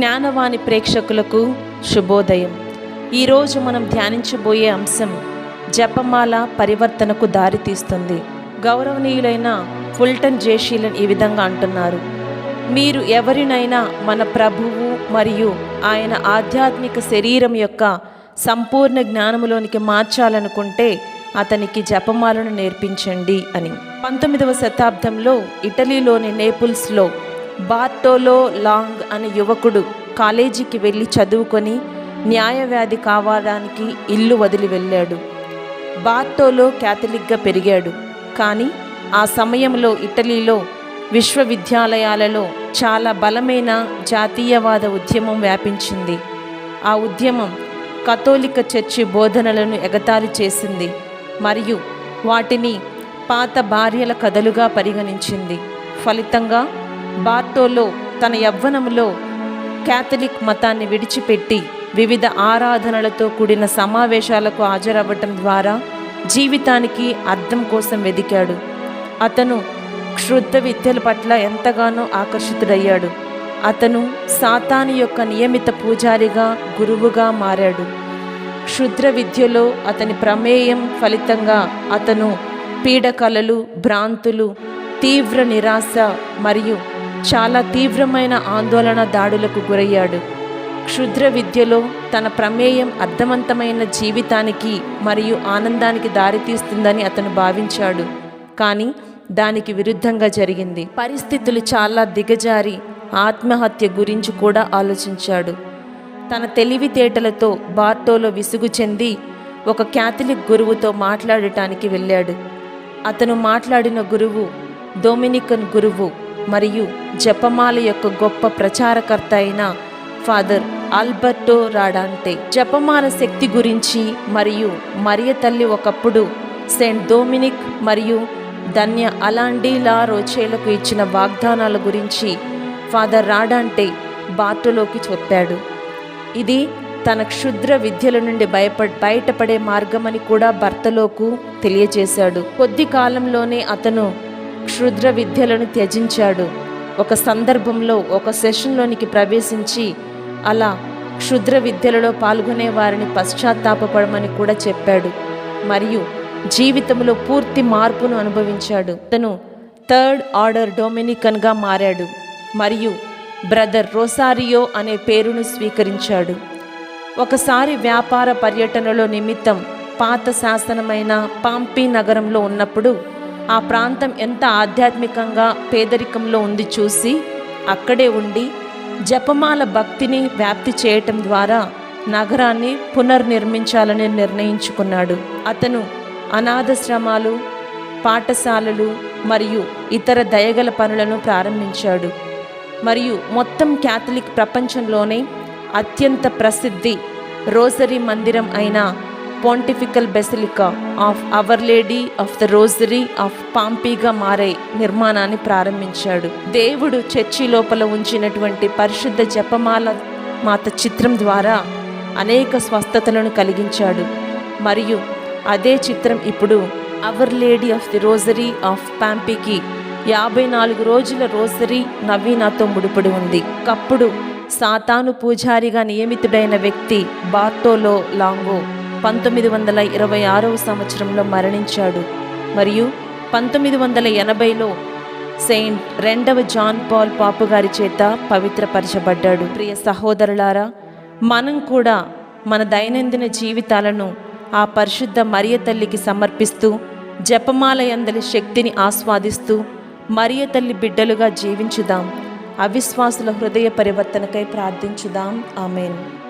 జ్ఞానవాణి ప్రేక్షకులకు శుభోదయం. ఈరోజు మనం ధ్యానించబోయే అంశం జపమాల పరివర్తనకు దారితీస్తుంది గౌరవనీయులైన ఫుల్టన్ జేషీలన్ ఈ విధంగా అంటున్నారు. మీరు ఎవరినైనా మన ప్రభువు మరియు ఆయన ఆధ్యాత్మిక శరీరం యొక్క సంపూర్ణ జ్ఞానములోనికి మార్చాలనుకుంటే అతనికి జపమాలను నేర్పించండి అని. పంతొమ్మిదవ శతాబ్దంలో ఇటలీలోని నేపుల్స్లో బార్టోలో లాంగ్ అనే యువకుడు కాలేజీకి వెళ్ళి చదువుకొని న్యాయవ్యాధి కావడానికి ఇల్లు వదిలి వెళ్ళాడు. బార్టోలో క్యాథలిక్గా పెరిగాడు. కానీ ఆ సమయంలో ఇటలీలో విశ్వవిద్యాలయాలలో చాలా బలమైన జాతీయవాద ఉద్యమం వ్యాపించింది. ఆ ఉద్యమం కథోలిక చర్చి బోధనలను ఎగతాళి చేసింది మరియు వాటిని పాత భార్యల కథలుగా పరిగణించింది. ఫలితంగా బార్టోలో తన యవ్వనంలో క్యాథలిక్ మతాన్ని విడిచిపెట్టి వివిధ ఆరాధనలతో కూడిన సమావేశాలకు హాజరవ్వటం ద్వారా జీవితానికి అర్థం కోసం వెదికాడు. అతను క్షుద్ర విద్యల పట్ల ఎంతగానో ఆకర్షితుడయ్యాడు. అతను సాతాను యొక్క నియమిత పూజారిగా గురువుగా మారాడు. క్షుద్ర విద్యలో అతని ప్రమేయం ఫలితంగా అతను పీడకలలు భ్రాంతులు తీవ్ర నిరాశ మరియు చాలా తీవ్రమైన ఆందోళన దాడులకు గురయ్యాడు. క్షుద్ర విద్యలో తన ప్రమేయం అర్థవంతమైన జీవితానికి మరియు ఆనందానికి దారితీస్తుందని అతను భావించాడు. కానీ దానికి విరుద్ధంగా జరిగింది. పరిస్థితులు చాలా దిగజారి ఆత్మహత్య గురించి కూడా ఆలోచించాడు. తన తెలివితేటలతో బార్టోలో విసుగు చెంది ఒక క్యాథలిక్ గురువుతో మాట్లాడటానికి వెళ్ళాడు. అతను మాట్లాడిన గురువు డొమినికన్ గురువు. మరియు జపమాల యొక్క గొప్ప ప్రచారకర్త అయిన ఫాదర్ ఆల్బర్టో రాడాంటే జపమాల శక్తి గురించి మరియు మరియ తల్లి ఒకప్పుడు సెయింట్ డొమినిక్ మరియు ధన్య అలాండీలా రోచేలకు ఇచ్చిన వాగ్దానాల గురించి ఫాదర్ రాడాంటే బాటలోకి చెప్పాడు. ఇది తన క్షుద్ర విద్యల నుండి భయప బయటపడే మార్గమని కూడా భర్తలోకు తెలియజేశాడు. కొద్ది కాలంలోనే అతను క్షుద్ర విద్యలను త్యజించాడు. ఒక సందర్భంలో ఒక సెషన్లోనికి ప్రవేశించి అలా క్షుద్ర విద్యలలో పాల్గొనే వారిని పశ్చాత్తాపడమని కూడా చెప్పాడు. మరియు జీవితంలో పూర్తి మార్పును అనుభవించాడు. తను థర్డ్ ఆర్డర్ డొమినికన్గా మారాడు. మరియు బ్రదర్ రోసారియో అనే పేరును స్వీకరించాడు. ఒకసారి వ్యాపార పర్యటనలో నిమిత్తం పాత శాసనమైన పాంపీ నగరంలో ఉన్నప్పుడు ఆ ప్రాంతం ఎంత ఆధ్యాత్మికంగా పేదరికంలో ఉంది చూసి అక్కడే ఉండి జపమాల భక్తిని వ్యాప్తి చేయటం ద్వారా నగరాన్ని పునర్నిర్మించాలని నిర్ణయించుకున్నాడు. అతను అనాథశ్రమాలు పాఠశాలలు మరియు ఇతర దయగల పనులను ప్రారంభించాడు. మరియు మొత్తం క్యాథలిక్ ప్రపంచంలోనే అత్యంత ప్రసిద్ధి రోసరీ మందిరం అయిన Pontifical Basilica of Our Lady of the Rosary of పాంపీగా మారే నిర్మాణాన్ని ప్రారంభించాడు. దేవుడు చర్చి లోపల ఉంచినటువంటి పరిశుద్ధ జపమాల మాత చిత్రం ద్వారా అనేక స్వస్థతలను కలిగించాడు. మరియు అదే చిత్రం ఇప్పుడు Our Lady of the Rosary of పాంపీకి యాభై నాలుగు రోజుల రోజరీ నవీనాతో ముడిపడి ఉంది. కప్పుడు సాతాను పూజారిగా నియమితుడైన వ్యక్తి బార్టోలో లాంగో పంతొమ్మిది వందల ఇరవై ఆరవ సంవత్సరంలో మరణించాడు. మరియు పంతొమ్మిది వందల ఎనభైలో సెయింట్ రెండవ జాన్ పాల్ పాపు గారి చేత పవిత్రపరచబడ్డాడు. ప్రియ సహోదరులారా మనం కూడా మన దైనందిన జీవితాలను ఆ పరిశుద్ధ మరియ తల్లికి సమర్పిస్తూ జపమాలయందలి శక్తిని ఆస్వాదిస్తూ మరియ తల్లి బిడ్డలుగా జీవించుదాం. అవిశ్వాసుల హృదయ పరివర్తనకై ప్రార్థించుదాం. ఆమెన్.